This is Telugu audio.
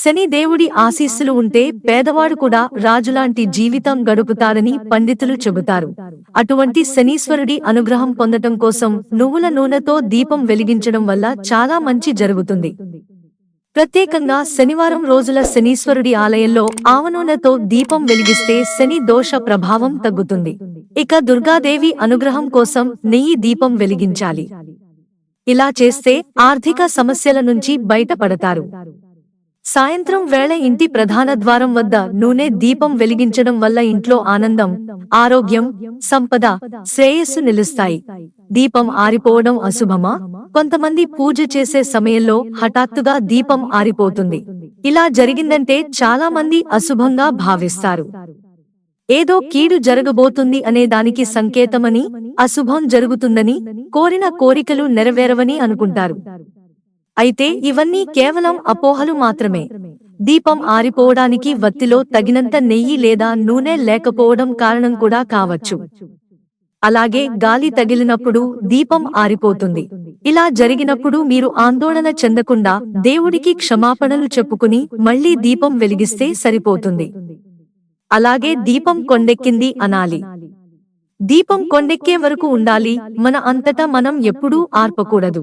శని దేవుడి ఆశీస్సులు ఉంటే పేదవాడు కూడా రాజులాంటి జీవితం గడుపుతారని పండితులు చెబుతారు. అటువంటి శనీశ్వరుడి అనుగ్రహం పొందటం కోసం నువ్వుల నూనెతో దీపం వెలిగించడం వల్ల చాలా మంచి జరుగుతుంది. ప్రత్యేకంగా శనివారం రోజుల శనీశ్వరుడి ఆలయంలో ఆవనూనెతో దీపం వెలిగిస్తే శని దోష ప్రభావం తగ్గుతుంది. ఇక దుర్గాదేవి అనుగ్రహం కోసం నెయ్యి దీపం వెలిగించాలి. ఇలా చేస్తే ఆర్థిక సమస్యల నుంచి బయటపడతారు. సాయంత్రం వేళ ఇంటి ప్రధాన ద్వారం వద్ద నూనె దీపం వెలిగించడం వల్ల ఇంట్లో ఆనందం ఆరోగ్యం సంపద శ్రేయస్సు నిలుస్తాయి. దీపం ఆరిపోవడం అశుభమా? కొంతమంది పూజ చేసే సమయంలో హఠాత్తుగా దీపం ఆరిపోతుంది. ఇలా జరిగిందంటే చాలా మంది అశుభంగా భావిస్తారు. ఏదో కీడు జరగబోతుంది అనే దానికి సంకేతమని అశుభం జరుగుతుందని కోరిన కోరికలు నెరవేరవని అనుకుంటారు. అయితే ఇవన్నీ కేవలం అపోహలు మాత్రమే. దీపం ఆరిపోవడానికి వత్తిలో తగినంత నెయ్యి లేదా నూనె లేకపోవడం కారణం కూడా కావచ్చు. అలాగే గాలి తగిలినప్పుడు దీపం ఆరిపోతుంది. ఇలా జరిగినప్పుడు మీరు ఆందోళన చెందకుండా దేవుడికి క్షమాపణలు చెప్పుకుని మళ్ళీ దీపం వెలిగిస్తే సరిపోతుంది. అలాగే దీపం కొండెక్కింది అనాలి. దీపం కొండెక్కే వరకు ఉండాలి. మన అంతటా మనం ఎప్పుడూ ఆర్పకూడదు.